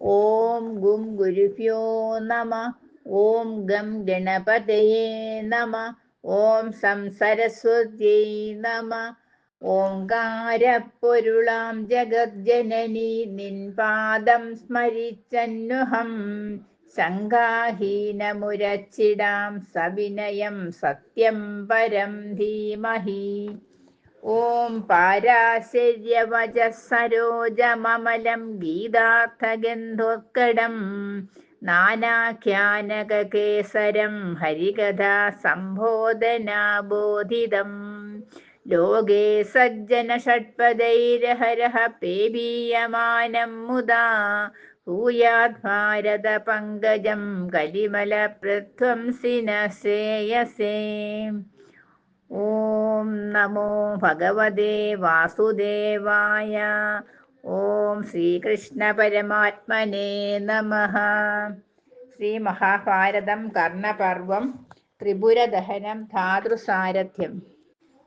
ഓം ഗും ഗുരുഭ്യോ നമ. ഓം ഗം ഗണപതയേ നമ. ഓം സം സരസ്വത്യൈ നമ. ഓങ്കാരപ്പൊരുളാം ജഗജ്ജനനി നിൻപാദം സ്മരിച്ചന്നുഹം ശങ്കാഹീനമുരച്ചിടാം സവിനയം സത്യം പരം ധീമഹി. ഓം പാരാശര്യവച സരോജമമലം ഗീതാർത്ഥഗന്ധോത്കടം നാനാഖ്യാനകേസരം ഹരികഥാ സംബോധനാബോധിതം ലോകേ സജ്ജന ഷഡ്പദൈരഹരഹ പേബീയമാനം മുദാ ഭൂയാത് ഭാരത പങ്കജം കലിമല പ്രധ്വംസിന ശ്രേയസേ ഓം നമോ ഭഗവതേ വാസുദേവായ ഓം ശ്രീകൃഷ്ണ പരമാത്മനേ നമ ശ്രീ മഹാഭാരതം കർണപർവം ത്രിപുരദഹനം ധാതൃസാരഥ്യം।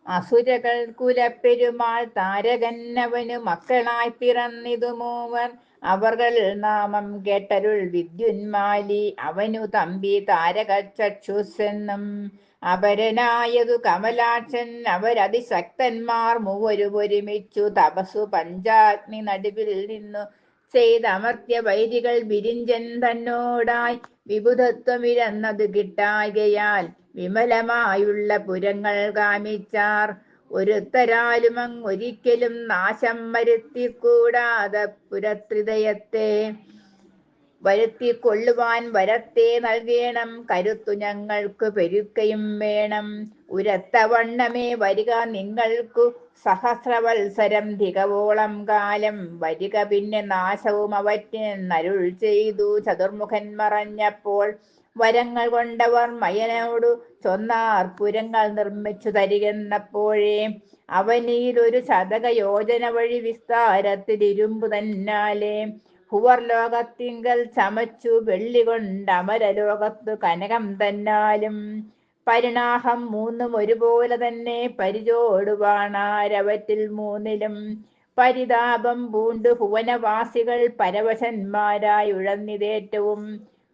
അസുരകൾ കുലപ്പെരുമാൾ താരകന്നവനു മക്കളായി പിറന്നിതു മൂവർ അവർകൾ നാമം കേട്ടരുൾ വിദ്യുന്മാലി അവനു തമ്പി താരകചക്ഷുസെന്നും അപരനായതു കമലാക്ഷൻ അവരതിശക്തന്മാർ മൂവരു ഒരുമിച്ചു തപസ്സു പഞ്ചാഗ്നി നടുവിൽ നിന്നു ചെയ്തമർത്യ വൈരികൾ വിരിഞ്ചൻ തന്നോടായി വിബുധത്വമിരന്നത് കിട്ടായകയാൽ വിമലമായുള്ള പുരങ്ങൾ കാമിച്ചാർ. ഒരുത്തരാലും ഒരിക്കലും നാശം വരുത്തിക്കൂടാതെ പുരത്രിതയത്തെ വരുത്തി കൊള്ളുവാൻ വരത്തെ നൽകേണം. കരുത്തു ഞങ്ങൾക്ക് പെരുക്കയും വേണം. ഉരത്തവണ്ണമേ വരിക നിങ്ങൾക്കു സഹസ്രവത്സരം തികവോളം കാലം. വരിക പിന്നെ നാശവും അവറ്റിന് നരുൾ ചെയ്തു. ചതുർമുഖൻ മറഞ്ഞപ്പോൾ വരങ്ങൾ കൊണ്ടവർ മയനോടു ചൊന്നാർ പുരങ്ങൾ നിർമ്മിച്ചു തരികെന്നപ്പോഴേ അവനിയിലൊരു ശതകയോജന വഴി വിസ്താരത്തിൽ ഇരുമ്പു തന്നാലേ ഭുവർ ലോകത്തിങ്കൽ ചമച്ചു വെള്ളി കൊണ്ട് അമരലോകത്തു കനകം തന്നാലും പരിണാഹം മൂന്നും ഒരുപോലെ തന്നെ പരിചോടുവാണാരവറ്റിൽ മൂന്നിലും. പരിതാപം പൂണ്ടു ഭുവനവാസികൾ പരവശന്മാരായി ഉഴന്നിതേറ്റവും.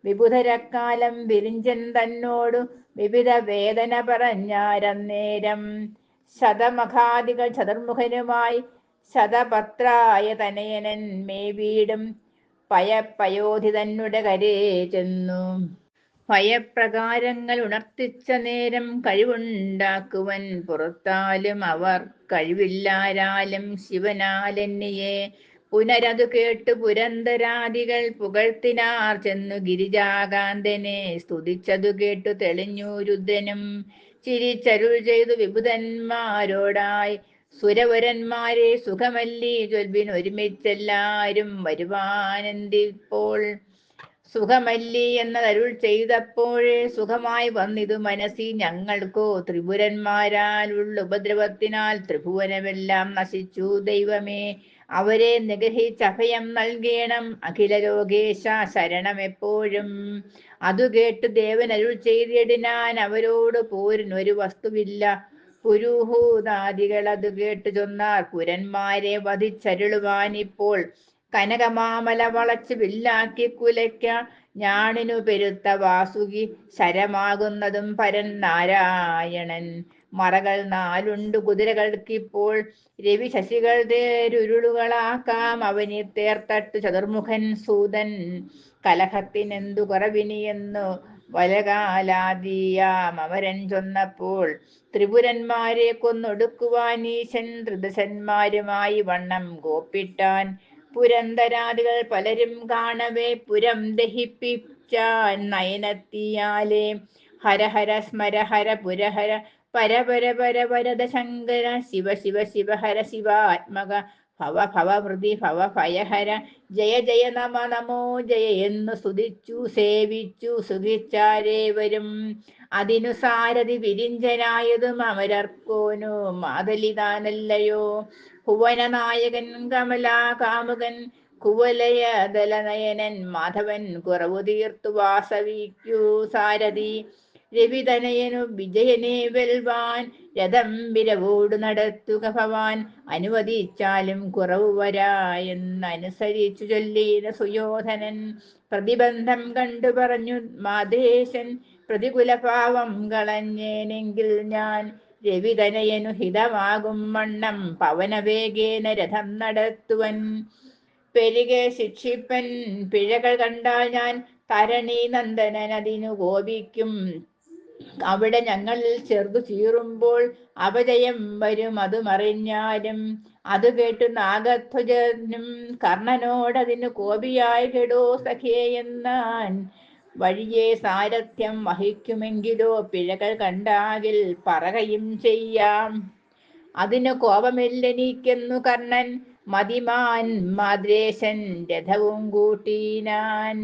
വിബുധരക്കാലം വിരിഞ്ചൻ തന്നോടു വിവിധ വേദന പറഞ്ഞാരന്നേരം. ശതമഖാദികൾ ചതുർമുഖനുമായി ശതപത്രായ തനയനൻ മേ വീടും തന്നുടെ കരേ ചെന്നു. ഭയപ്രകാരങ്ങൾ ഉണർത്തിച്ച നേരം കഴിവുണ്ടാക്കുവൻ പുറത്താലും അവർ കഴിവില്ലാരാലും ശിവനാലെന്നിയെ. പുനരതു കേട്ടു പുരന്തരാദികൾ പുകഴ്ത്തിനാർ ചെന്നു ഗിരിജാകാന്തനെ. സ്തുതിച്ചതു കേട്ടു തെളിഞ്ഞു രുദ്രനും ചിരിച്ചരുൾ ചെയ്തു വിബുധന്മാരോടായി സുരവരന്മാരെ സുഖമല്ലി ചൊൽവിൻ ഒരുമിച്ചെല്ലാരും വരുവാനന്ദിപ്പോൾ സുഖമല്ലി എന്നതരുൾ ചെയ്തപ്പോഴേ സുഖമായി വന്നിതു മനസ്സി ഞങ്ങൾക്കോ ത്രിപുരന്മാരാലുള്ള ഉപദ്രവത്തിനാൽ ത്രിഭുവനമെല്ലാം നശിച്ചു. ദൈവമേ അവരെ നിഗ്രഹിച്ച് അഭയം നൽകേണം. അഖില ലോകേശ ശരണം എപ്പോഴും അതു കേട്ട് ദേവൻ ചെയ്തിടിനാൻ അവരോട് പോരിനൊരു വസ്തുവില്ല. പുരുഹൂതാദികൾ അത് കേട്ടു ചൊന്നാർ കുരന്മാരെ വധിച്ചരുളുവാനിപ്പോൾ. കനകമാമല വളച്ച് വില്ലാക്കി കുലയ്ക്ക ഞാണിനു പെരുത്ത വാസുകി ശരമാകുന്നതും പരൻ നാരായണൻ. മറകൾ നാലുണ്ട് കുതിരകൾക്കിപ്പോൾ രവി ശശികൾ തേരുരുളുകളാക്കാം അവനി തേർത്തട്ടു ചതുർമുഖൻ സൂതൻ. കലഹത്തിനെന്തു കുറവിനിയെന്നു വലകാലാദിയാം അവരൻ ചൊന്നപ്പോൾ ത്രിപുരന്മാരെ കൊന്നൊടുക്കുവാൻ ഈശൻ ത്രിദശന്മാരുമായി വണ്ണം കോപ്പിട്ടാൻ പുരന്തരാദികൾ പലരും കാണവേ പുരം ദഹിപ്പിച്ചാൻ നയനത്തിയാലേ. ഹരഹര സ്മരഹര പുരഹര പരപര പര വരദ ശങ്കര ശിവ ശിവ ശിവഹര ശിവാത്മക ഭവ ഭവമൃതി ഭവ ഭയഹര. ജയ ജയ നമ നമോ ജയ എന്ന് സ്തുതിച്ചു സേവിച്ചു സുഖിച്ചാരേവരും അതിനു സാരഥി വിരിഞ്ചനായതും അമരർക്കോനോ മാതലിതാനല്ലയോ ഭുവനനായകൻ കമലാകാമുകൻ കുവലയദലനയനൻ മാധവൻ കുറവു തീർത്തു വാസവിക്കൂ സാരഥി. രവിതനയനു വിജയനെ വെൽവാൻ രഥം വിരവോട് നടത്തുക ഭവാൻ. അനുവദിച്ചാലും കുറവ് വരാ എന്നനുസരിച്ചു ചൊല്ലീന സുയോധനൻ. പ്രതിബന്ധം കണ്ടു പറഞ്ഞു മാതേശൻ പ്രതികുലഭാവം കളഞ്ഞേനെങ്കിൽ ഞാൻ രവിതനയനു ഹിതമാകും വണ്ണം. പവനവേഗേന രഥം നടത്തുവൻ. പെരുകെ ശിക്ഷിപ്പൻ പിഴകൾ കണ്ടാൽ ഞാൻ തരണി നന്ദനൻ അതിനു കോപിക്കും. അവിടെ ഞങ്ങളിൽ ചെറുതു ചീറുമ്പോൾ അപജയം വരും അത് മറിഞ്ഞാലും. അത് കേട്ടു നാഗധ്വജനും കർണനോടതിന് കോപിയായി കെടോ സഖേ എന്നാൻ. വഴിയെ സാരഥ്യം വഹിക്കുമെങ്കിലോ പിഴകൾ കണ്ടാകിൽ പറകയും ചെയ്യാം. അതിന് കോപമില്ലെനിക്കെന്നു കർണൻ മതിമാൻ മാദ്രേശൻ രഥവും കൂട്ടിനാൻ.